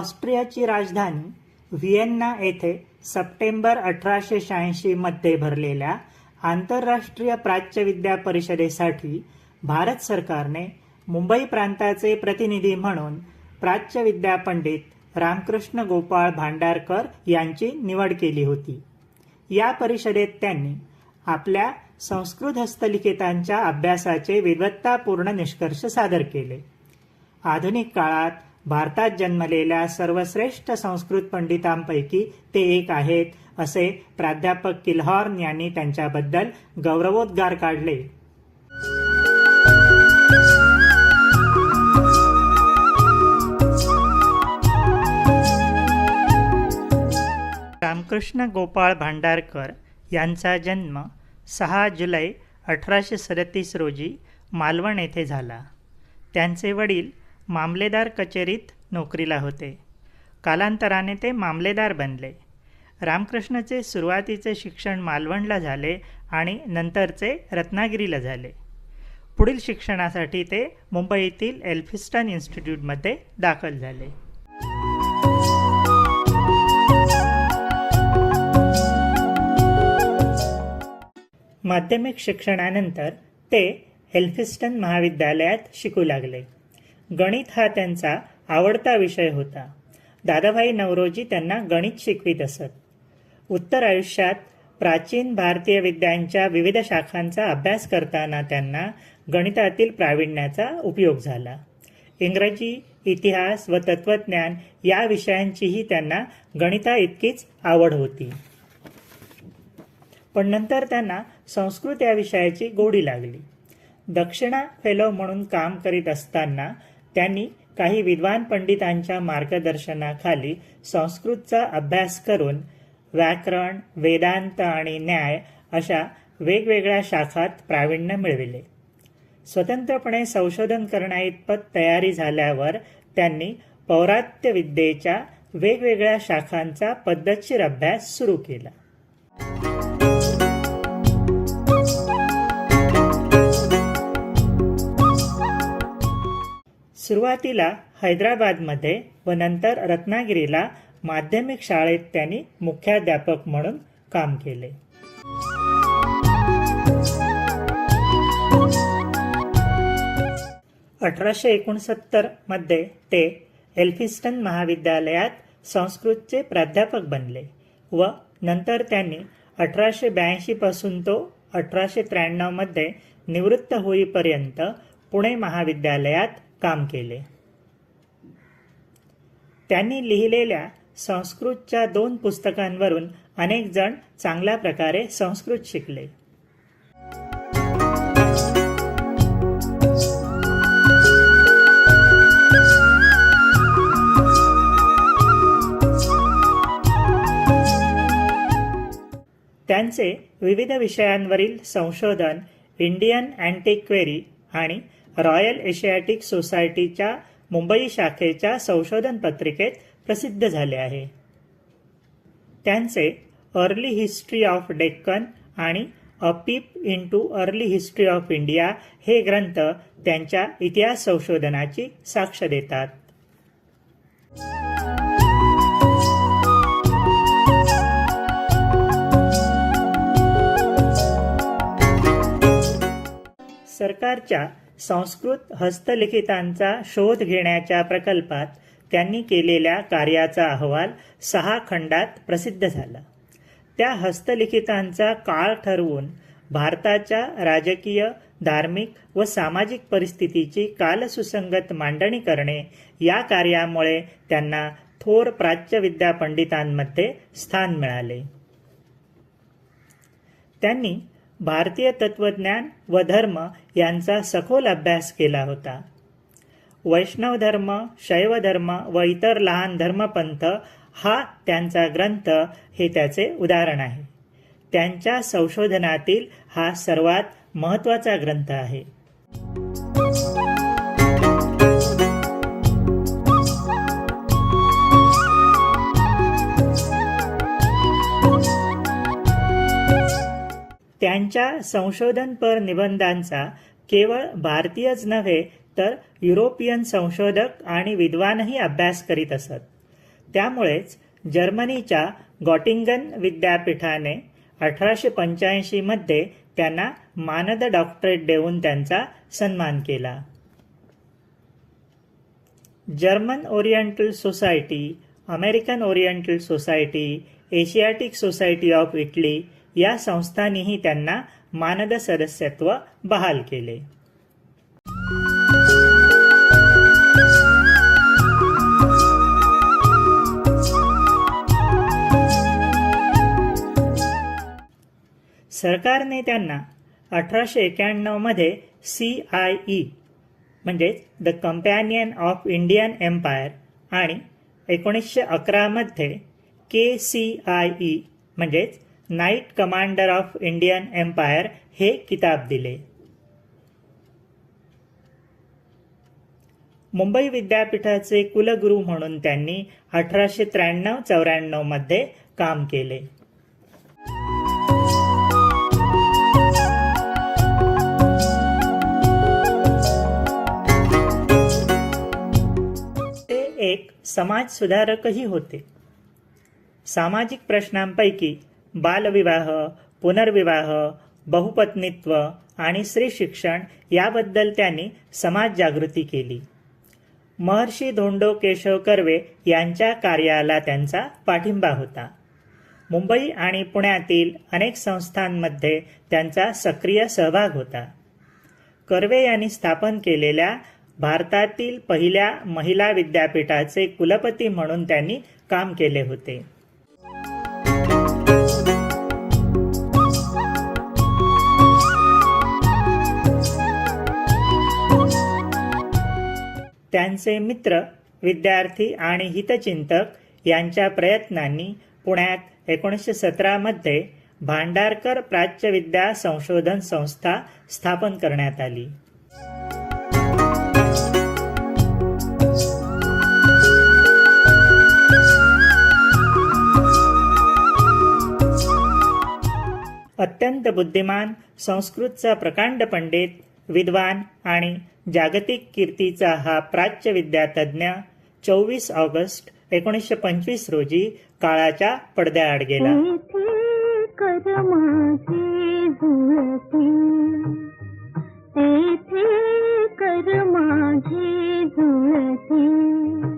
ऑस्ट्रियाची राजधानी व्हिएन्ना येथे सप्टेंबर अठराशे शहाऐंशीमध्ये भरलेल्या आंतरराष्ट्रीय प्राच्यविद्या परिषदेसाठी भारत सरकारने मुंबई प्रांताचे प्रतिनिधी म्हणून प्राच्यविद्या पंडित रामकृष्ण गोपाळ भांडारकर यांची निवड केली होती. या परिषदेत त्यांनी आपल्या संस्कृत हस्तलिखितांच्या अभ्यासाचे विद्वत्तापूर्ण निष्कर्ष सादर केले. आधुनिक काळात भारतात जन्मलेल्या सर्वश्रेष्ठ संस्कृत पंडितांपैकी ते एक आहेत असे प्राध्यापक किल्हॉर्न यांनी त्यांच्याबद्दल गौरवोद्गार काढले. रामकृष्ण गोपाळ भांडारकर यांचा जन्म सहा जुलै अठराशे सदतीस रोजी मालवण येथे झाला. त्यांचे वडील मामलेदार कचेरीत नोकरीला होते. कालांतराने ते मामलेदार बनले. रामकृष्णचे सुरुवातीचे शिक्षण मालवणला झाले आणि नंतरचे रत्नागिरीला झाले. पुढील शिक्षणासाठी ते मुंबईतील एल्फिस्टन इन्स्टिट्यूटमध्ये दाखल झाले. माध्यमिक शिक्षणानंतर ते एल्फिस्टन महाविद्यालयात शिकू लागले. गणित हा त्यांचा आवडता विषय होता. दादाभाई नवरोजी त्यांना गणित शिकवित असत. उत्तर आयुष्यात प्राचीन भारतीय विद्यांच्या विविध शाखांचा अभ्यास करताना त्यांना गणितातील प्रावीण्याचा उपयोग झाला. इंग्रजी इतिहास व तत्वज्ञान या विषयांचीही त्यांना गणिता इतकीच आवड होती. पण नंतर त्यांना संस्कृत या विषयाची गोडी लागली. दक्षिणा फेलो म्हणून काम करीत असताना त्यांनी काही विद्वान पंडितांच्या मार्गदर्शनाखाली संस्कृतचा अभ्यास करून व्याकरण वेदांत आणि न्याय अशा वेगवेगळ्या शाखात प्रावीण्य मिळविले. स्वतंत्रपणे संशोधन करण्याइतपत तयारी झाल्यावर त्यांनी पौरात्य विद्येच्या वेगवेगळ्या शाखांचा पद्धतशीर अभ्यास सुरू केला. सुरुवातीला हैदराबादमध्ये व नंतर रत्नागिरीला माध्यमिक शाळेत त्यांनी मुख्याध्यापक म्हणून काम केले. अठराशे एकोणसत्तरमध्ये ते एल्फिस्टन महाविद्यालयात संस्कृतचे प्राध्यापक बनले व नंतर त्यांनी अठराशे ब्याऐंशी पासून तो अठराशे त्र्याण्णवमध्ये निवृत्त होईपर्यंत पुणे महाविद्यालयात काम केले. त्यांनी लिहिलेल्या संस्कृतच्या दोन पुस्तकांवरून अनेक जण चांगल्या प्रकारे संस्कृत शिकले. त्यांचे विविध विषयांवरील संशोधन इंडियन अँटिक्वेरी आणि रॉयल एशियाटिक सोसायटीच्या मुंबई शाखेच्या संशोधन पत्रिकेत प्रसिद्ध झाले आहे. त्यांचे अर्ली हिस्ट्री ऑफ डेक्कन आणि a Peep into Early History of India हे ग्रंथ त्यांच्या इतिहास संशोधनाची साक्ष देतात. सरकारच्या संस्कृत हस्तलिखितांचा शोध घेण्याच्या प्रकल्पात त्यांनी केलेल्या कार्याचा अहवाल सहा खंडात प्रसिद्ध झाला. त्या हस्तलिखितांचा काळ ठरवून भारताच्या राजकीय धार्मिक व सामाजिक परिस्थितीची कालसुसंगत मांडणी करणे या कार्यामुळे त्यांना थोर प्राच्यविद्या पंडितांमध्ये स्थान मिळाले. त्यांनी भारतीय तत्वज्ञान व धर्म यांचा सखोल अभ्यास केला होता. वैष्णव धर्म शैव धर्म व इतर लहान धर्मपंथ हा त्यांचा ग्रंथ हे त्याचे उदाहरण आहे. त्यांच्या संशोधनातील हा सर्वात महत्त्वाचा ग्रंथ आहे. त्यांच्या संशोधनपर निबंधांचा केवळ भारतीयच नव्हे तर युरोपियन संशोधक आणि विद्वानही अभ्यास करीत असत. त्यामुळेच जर्मनीच्या गॉटिंगन विद्यापीठाने अठराशे पंच्याऐंशीमध्ये त्यांना मानद डॉक्टरेट देऊन त्यांचा सन्मान केला. German Oriental Society American Oriental Society Asiatic Society of Italy या संस्थांनीही त्यांना मानद सदस्यत्व बहाल केले. सरकारने त्यांना अठराशे एक्याण्णवमध्ये सी आय ई म्हणजेच the Companion of Indian Empire आणि एकोणीसशे अकरामध्ये के सी आय ई म्हणजेच Knight Commander of Indian Empire हे किताब दिले. मुंबई विद्यापीठाचे कुलगुरू म्हणून त्यांनी अठराशे त्र्याण्णव चौऱ्याण्णवमध्ये काम केले. ते एक समाजसुधारकही होते. सामाजिक प्रश्नांपैकी बालविवाह पुनर्विवाह बहुपत्नीत्व आणि स्त्री शिक्षण याबद्दल त्यांनी समाज जागृती केली. महर्षी धोंडो केशव कर्वे यांच्या कार्याला त्यांचा पाठिंबा होता. मुंबई आणि पुण्यातील अनेक संस्थांमध्ये त्यांचा सक्रिय सहभाग होता. कर्वे यांनी स्थापन केलेल्या भारतातील पहिल्या महिला विद्यापीठाचे कुलपती म्हणून त्यांनी काम केले होते. त्यांचे मित्र विद्यार्थी आणि हितचिंतक यांच्या प्रयत्नांनी पुण्यात एकोणीसशे सतरामध्ये भांडारकर प्राच्यविद्या संशोधन संस्था स्थापन करण्यात आली. अत्यंत बुद्धिमान संस्कृतचा प्रकांड पंडित विद्वान आणि जागतिक कीर्तीचा हा प्राच्य विद्यातज्ञ चोवीस ऑगस्ट एकोणीसशे पंचवीस रोजी काळाच्या पडद्याआड गेला. येथे